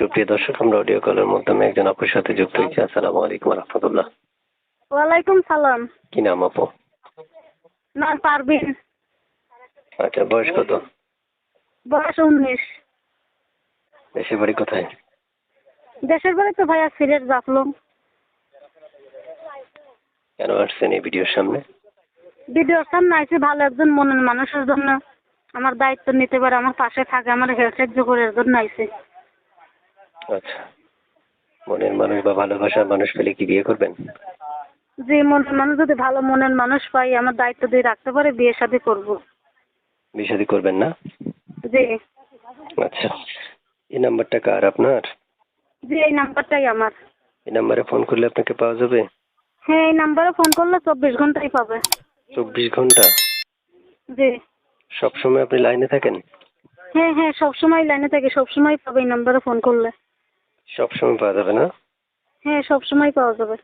সুপ্রিয় দর্শক আমরা অডিও কলের মাধ্যমে একজন আপুর সাথে যুক্ত হয়েছি। আসসালামু আলাইকুম রহমতুল্লাহ। ওয়ালাইকুম সালাম। কি নাম আপু? না পারবিন আচ্ছা বয়স কত? বয়স উনিশ। দেশের বাড়ি কোথায়? দেশের বাড়ি তো ভাইয়া সিলেট জাফলং। কেন আসছেন এই ভিডিওর সামনে? ভিডিওর সামনে আইসি ভালো একজন মনের মানুষের জন্য। আমার দায়িত্ব নিতে পারে আমার পাশে থাকে আমার হেল্প সাহায্য করে এর জন্য আইসি আচ্ছা। মনের মানুষ বা ভালোবাসার মানুষ পেলে কি বিয়ে করবেন? যে মনের মানুষ যদি ভালো মনের মানুষ পাই আমার দায়িত্ব দিয়ে রাখতে পারে বিয়ে শাদি করব। বিষাদি করবেন না? জি। আচ্ছা। এই নাম্বারটা কার আপনার? জি এই নাম্বারটাই আমার। এই নাম্বারে ফোন করলে আপনাকে পাওয়া যাবে? হ্যাঁ এই নাম্বারে ফোন করলে চব্বিশ ঘন্টাই পাবে। চব্বিশ ঘণ্টা? জি। সব সময় আপনি লাইনে থাকেন? হ্যাঁ হ্যাঁ সব সবসময় লাইনে থাকে সবসময় পাবে এই নাম্বারে ফোন করলে। সব সময় পাওয়া যাবে না? হ্যাঁ সবসময় পাওয়া যাবে।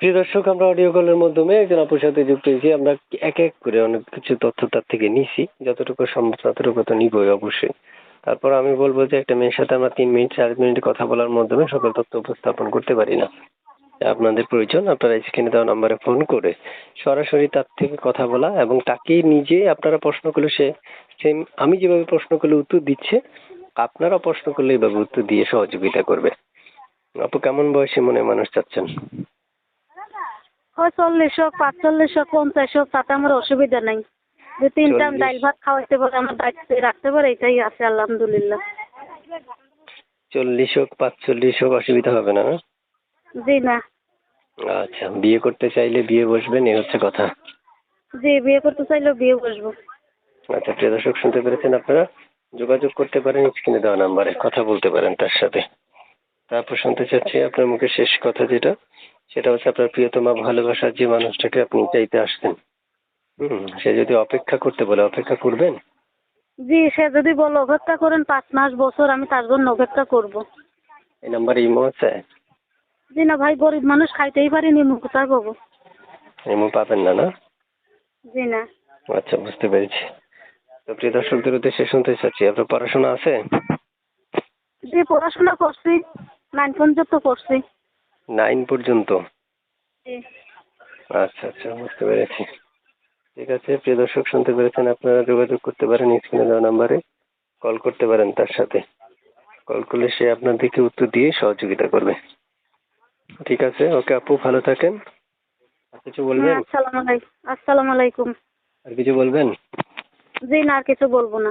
প্রিয় দর্শক আমরা অডিও কলের মাধ্যমে একজন আপুর সাথে যুক্ত হয়েছি। আমরা এক এক করে অনেক কিছু তথ্য তার থেকে নিছি। যতটুকু সম্ভব ততটুকু তো নিবই অবশ্যই। তারপর আমি বলব যে একটা মেয়ের সাথে আমরা তিন মিনিট চার মিনিট কথা বলার মাধ্যমে সকল তথ্য উপস্থাপন করতে পারি না। আপনাদের প্রয়োজন আপনারা স্ক্রিনে দেওয়া নাম্বারে ফোন করে সরাসরি তার থেকে কথা বলা এবং তাকে নিজে আপনারা প্রশ্ন করলে সে সেম আমি যেভাবে প্রশ্ন করলে উত্তর দিচ্ছে আপনারা প্রশ্ন করলে এইভাবে উত্তর দিয়ে সহযোগিতা করবে। আপু কেমন বয়সে মনে মানুষ চাচ্ছেন? হয় চল্লিশ হোক পাঁচচল্লিশ হোক পঞ্চাশ হোক তাতে আমার অসুবিধা নেই। যে তিন টাইম। ডাইল ভাত খাওয়াইতে পারে আমার দায়িত্বে রাখতে পারে এটাই আছে আলহামদুলিল্লাহ। চল্লিশ হোক পাঁচচল্লিশ হোক অসুবিধা হবে না না? জি না। আচ্ছা বিয়ে করতে চাইলে বিয়ে বসবেন এই হচ্ছে কথা। জি বিয়ে করতে চাইলেও বিয়ে বসবো। আচ্ছা প্রিয় দর্শক শুনতে পেরেছেন আপনারা? যোগাযোগ করতে পারেন স্ক্রিনে দেওয়া নাম্বারে কথা বলতে পারেন তার সাথে। তারপর শুনতে চাচ্ছি আপনার মুখে শেষ কথা যেটা সেটা হচ্ছে আপনার প্রিয়তমা ভালোবাসার যে মানুষটাকে আপনি চাইতে আসতেন হুম সে যদি অপেক্ষা করতে বলে অপেক্ষা করবেন? জি সে যদি বলো অপেক্ষা করেন পাঁচ মাস বছর আমি তার জন্য অপেক্ষা করব। এই নাম্বারে ইমো আছে? জি না ভাই গরিব মানুষ খাইতেই পারিনি মুখ কোথায় পাবো? ইমো পাবেন না না? জি না। আচ্ছা বুঝতে পেরেছি। প্রিয় দর্শকদের উদ্দেশ্যে শুনতে চাচ্ছি। আপনার পড়াশোনা আছে? জি পড়াশোনা করছি। নাইন পর্যন্ত করছি। নাইন পর্যন্ত? আচ্ছা আচ্ছা বুঝতে পেরেছি। ঠিক আছে প্রিয় দর্শক শুনতে পেরেছেন আপনারা যোগাযোগ করতে পারেন স্ক্রিনে দেওয়া নাম্বারে। কল করতে পারেন তার সাথে। কল করলে সে আপনাদেরকে উত্তর দিয়ে সহযোগিতা করবে। ঠিক আছে ওকে আপু ভালো থাকেন। আর কিছু বলবেন? হ্যাঁ আসসালামু আলাইকুম। আর কিছু বলবেন? জি না আর কিছু বলব না।